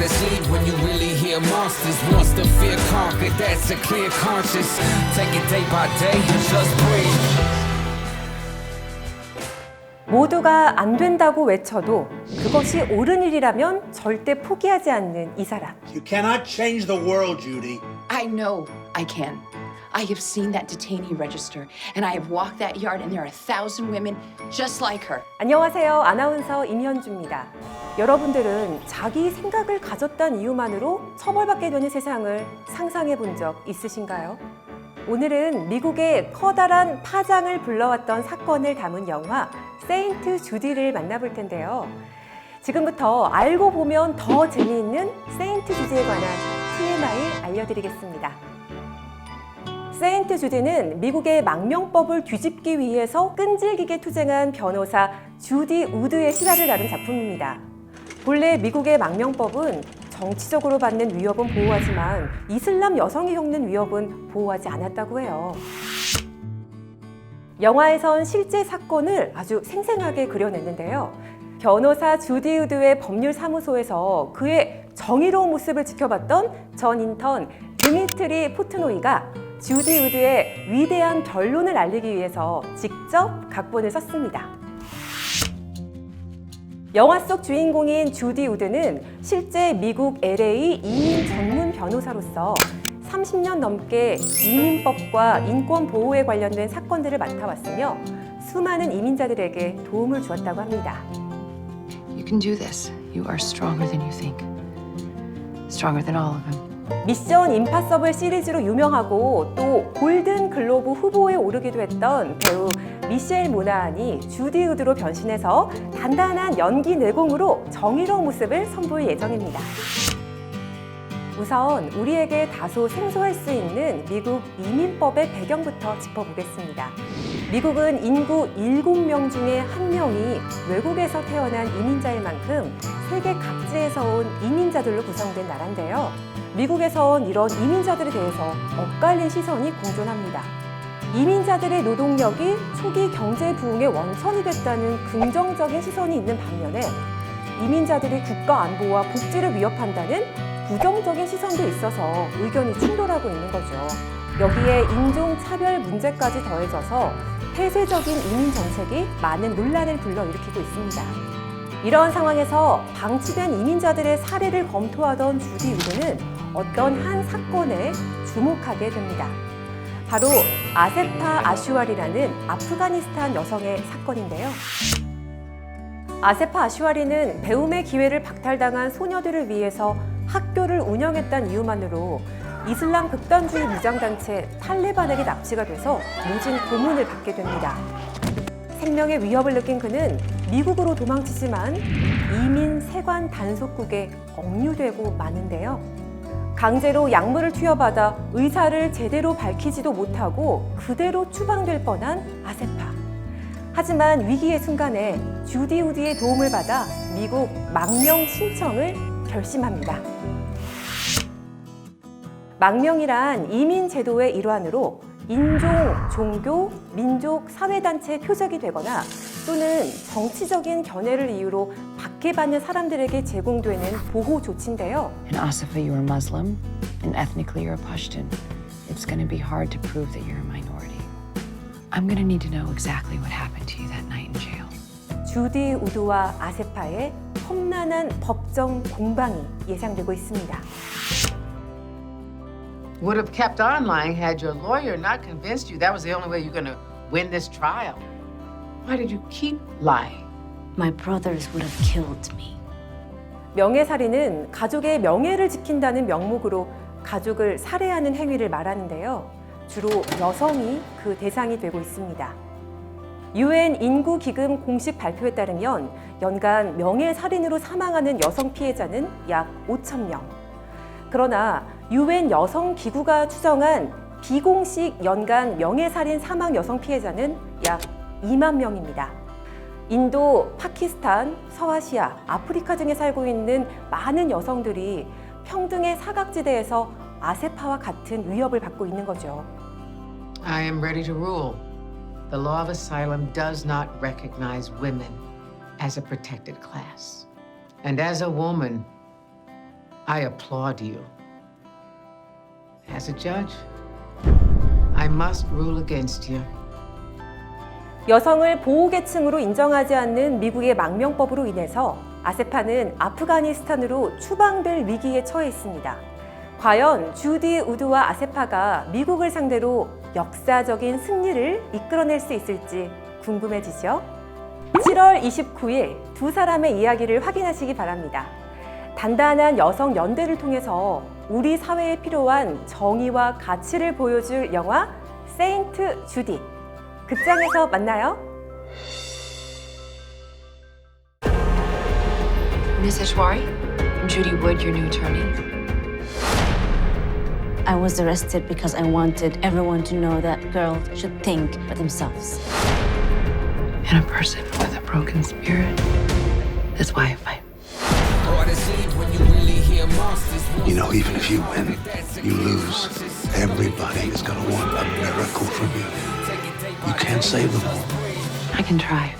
hard to sleep when you really hear monsters. Once the fear conquered, that's a clear conscience. Take it day by day, just breathe. 모두가 안 된다고 외쳐도 그것이 옳은 일이라면 절대 포기하지 않는 이 사람. You cannot change the world, Judy. I know I can. I have seen that detainee register, and I have walked that yard, and there are a thousand women just like her. 안녕하세요. 아나운서 임현주입니다. 여러분들은 자기 생각을 가졌다는 이유만으로 처벌받게 되는 세상을 상상해 본 적 있으신가요? 오늘은 미국의 커다란 파장을 불러왔던 사건을 담은 영화 세인트 주디를 만나볼 텐데요. 지금부터 알고 보면 더 재미있는 세인트 주디에 관한 TMI 알려드리겠습니다. 세인트 주디는 미국의 망명법을 뒤집기 위해서 끈질기게 투쟁한 변호사 주디 우드의 실화를 다룬 작품입니다. 본래 미국의 망명법은 정치적으로 받는 위협은 보호하지만 이슬람 여성이 겪는 위협은 보호하지 않았다고 해요. 영화에선 실제 사건을 아주 생생하게 그려냈는데요. 변호사 주디 우드의 법률 사무소에서 그의 정의로운 모습을 지켜봤던 전 인턴 드미트리 포트노이가 주디 우드의 위대한 변론을 알리기 위해서 직접 각본을 썼습니다. 영화 속 주인공인 주디 우드는 실제 미국 LA 이민 전문 변호사로서 30년 넘게 이민법과 인권 보호에 관련된 사건들을 맡아왔으며 수많은 이민자들에게 도움을 주었다고 합니다. You can do this. You are stronger than you think. Stronger than all of them. 미션 임파서블 시리즈로 유명하고 또 골든 글로브 후보에 오르기도 했던 배우 미셸 모나한이 주디 우드로 변신해서 단단한 연기 내공으로 정의로운 모습을 선보일 예정입니다. 우선 우리에게 다소 생소할 수 있는 미국 이민법의 배경부터 짚어보겠습니다. 미국은 인구 7명 중에 1명이 외국에서 태어난 이민자일 만큼 세계 각지에서 온 이민자들로 구성된 나라인데요. 미국에서 온 이런 이민자들에 대해서 엇갈린 시선이 공존합니다. 이민자들의 노동력이 초기 경제 부흥의 원천이 됐다는 긍정적인 시선이 있는 반면에 이민자들이 국가 안보와 복지를 위협한다는 부정적인 시선도 있어서 의견이 충돌하고 있는 거죠. 여기에 인종 차별 문제까지 더해져서 폐쇄적인 이민 정책이 많은 논란을 불러일으키고 있습니다. 이러한 상황에서 방치된 이민자들의 사례를 검토하던 주디 우드는 어떤 한 사건에 주목하게 됩니다. 바로 아세파 아슈왈이라는 아프가니스탄 여성의 사건인데요. 아세파 아슈와리는 배움의 기회를 박탈당한 소녀들을 위해서 학교를 운영했다는 이유만으로 이슬람 극단주의 무장단체 탈레반에게 납치가 돼서 모진 고문을 받게 됩니다. 생명의 위협을 느낀 그는 미국으로 도망치지만 이민 세관 단속국에 억류되고 마는데요. 강제로 약물을 투여받아 의사를 제대로 밝히지도 못하고 그대로 추방될 뻔한 아세파. 하지만 위기의 순간에 주디 우디의 도움을 받아 미국 망명 신청을 결심합니다. 망명이란 이민 제도의 일환으로 인종, 종교, 민족, 사회단체 표적이 되거나 또는 정치적인 견해를 이유로 박해받는 사람들에게 제공되는 보호 조치인데요. And Asifa, you're a Muslim, and ethnically you're a Pashtun. It's going to be hard to prove that you're a minority. I'm going to need to know exactly what happened to you that night in jail. 주디 우드와 아세파의 험난한 법정 공방이 예상되고 있습니다. would have kept on lying had your lawyer not convinced you that was the only way you're going to win this trial. Why did you keep lying? My brothers would have killed me. 명예살인은 가족의 명예를 지킨다는 명목으로 가족을 살해하는 행위를 말하는데요. 주로 여성이 그 대상이 되고 있습니다. 유엔 인구 기금 공식 발표에 따르면 연간 명예살인으로 사망하는 여성 피해자는 약 5천 명. 그러나 유엔 여성 기구가 추정한 비공식 연간 명예살인 사망 여성 피해자는 약 2만 명입니다. 인도, 파키스탄, 서아시아, 아프리카 등에 살고 있는 많은 여성들이 평등의 사각지대에서 아세파와 같은 위협을 받고 있는 거죠. I am ready to rule. The law of asylum does not recognize women as a protected class. And as a woman, I applaud you. As a judge, I must rule against you. 여성을 보호계층으로 인정하지 않는 미국의 망명법으로 인해서 아세파는 아프가니스탄으로 추방될 위기에 처해 있습니다. 과연 주디 우드와 아세파가 미국을 상대로 역사적인 승리를 이끌어낼 수 있을지 궁금해지죠? 7월 29일 두 사람의 이야기를 확인하시기 바랍니다. 단단한 여성 연대를 통해서 우리 사회에 필요한 정의와 가치를 보여줄 영화 세인트 주디. 극장에서 만나요. Miss Ashwari, I'm Judy Wood, your new attorney. I was arrested because I wanted everyone to know that girls should think for themselves. And a person with a broken spirit. That's why I fight. Orders leave when you really hear monsters. You know, even if you win, you lose. Everybody is gonna want a miracle from you. You can't save them all. I can try.